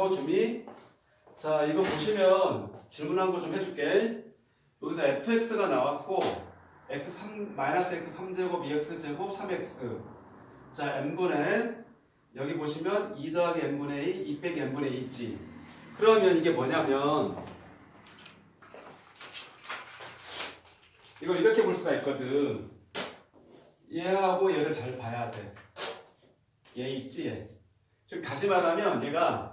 바꿔주미. 자, 이거 보시면 질문 한 거 좀 해줄게. 여기서 fx가 나왔고, x 3, 마이너스 x 3 제곱, 2x 제곱, 3x. 자, n분의, 여기 보시면 2 더하기 n분의 2, 2 빼기 n분의 2 있지. 그러면 이게 뭐냐면, 이걸 이렇게 볼 수가 있거든. 얘하고 얘를 잘 봐야 돼. 얘 있지, 얘. 즉, 다시 말하면 얘가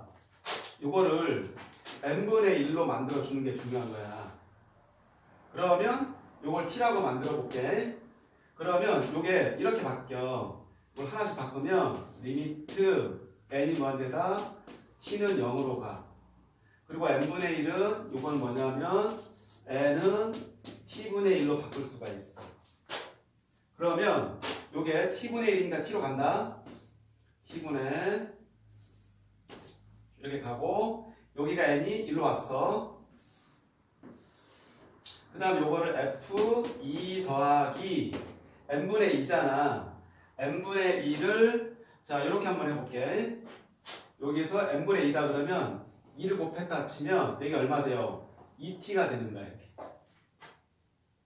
요거를 n분의 1로 만들어 주는 게 중요한 거야. 그러면 요걸 t라고 만들어 볼게. 그러면 요게 이렇게 바뀌어. 이걸 하나씩 바꾸면 리미트 n이 뭐한데다 t는 0으로 가. 그리고 n분의 1은 요건 뭐냐면 n은 t분의 1로 바꿀 수가 있어. 그러면 요게 t분의 1이니까 t로 간다. t분의 가고 여기가 n이 일로 왔어. 그 다음 요거를 f 2 더하기 n분의 2잖아. n분의 2를 자 이렇게 한번 해볼게. 여기서 n분의 2다 그러면 2를 곱했다 치면 여기 얼마 돼요? 2t가 되는 거야 이렇게.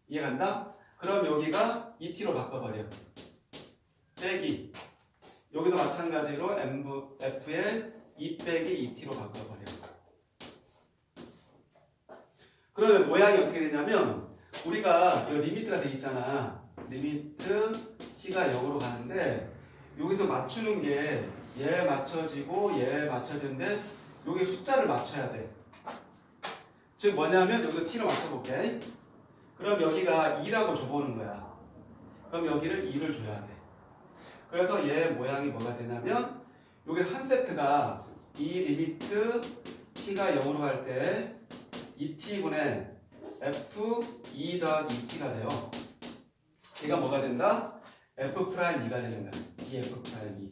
이해간다? 그럼 여기가 2t로 바꿔버려. 빼기. 여기도 마찬가지로 f의 2 빼기 2t로 바꿔버려. 그러면 모양이 어떻게 되냐면 우리가 이 리미트가 돼 있잖아. 리미트 t가 0으로 가는데 여기서 맞추는 게 얘 맞춰지고 얘 맞춰지는데 여기 숫자를 맞춰야 돼. 즉 뭐냐면 여기서 t로 맞춰볼게. 그럼 여기가 2라고 줘보는 거야. 그럼 여기를 2를 줘야 돼. 그래서 얘 모양이 뭐가 되냐면 여기 한 세트가 이 리미트 t가 0으로 갈 때 2t분의 f 2 더하기 2t가 돼요. 얘가 뭐가 된다? f 프라임 2가 되는 거야. df 프라임 2.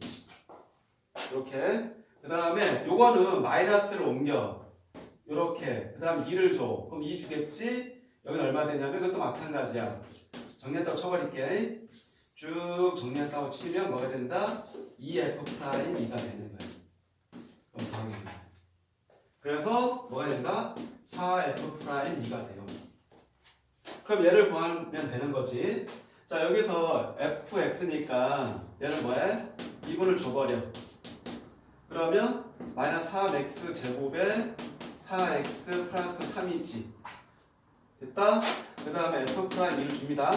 이렇게. 그 다음에 요거는 마이너스를 옮겨. 요렇게. 그 다음 2를 줘. 그럼 2 주겠지? 여기는 얼마 되냐면 이것도 마찬가지야. 정리했다고 쳐버릴게. 쭉 정리했다고 치면 뭐가 된다? 2f 프라임 2가 되는 거야. 답입니다. 그래서 뭐가 된다? 4f 프라임 2가 돼요. 그럼 얘를 구하면 되는 거지. 자 여기서 fx니까 얘를 뭐해? 2분을 줘버려. 그러면 마이너스 4x 제곱에 4x 플러스 3이지. 됐다? 그 다음에 f 프라임 2를 줍니다.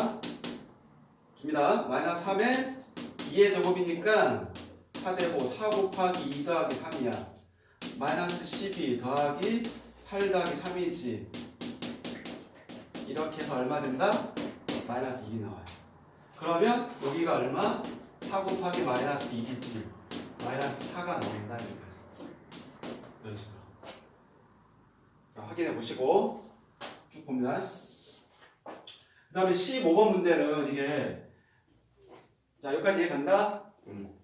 줍니다. 마이너스 3에 2의 제곱이니까 4 되고 4 곱하기 2 더하기 3이야. 마이너스 12 더하기 8 더하기 3이지. 이렇게 해서 얼마 된다? 마이너스 1이 나와요. 그러면 여기가 얼마? 4 곱하기 마이너스 1이지. 마이너스 4가 나온다. 이런 식으로. 자, 확인해 보시고 쭉 봅니다. 그 다음에 15번 문제는 이게 자 여기까지 이해 간다? 음.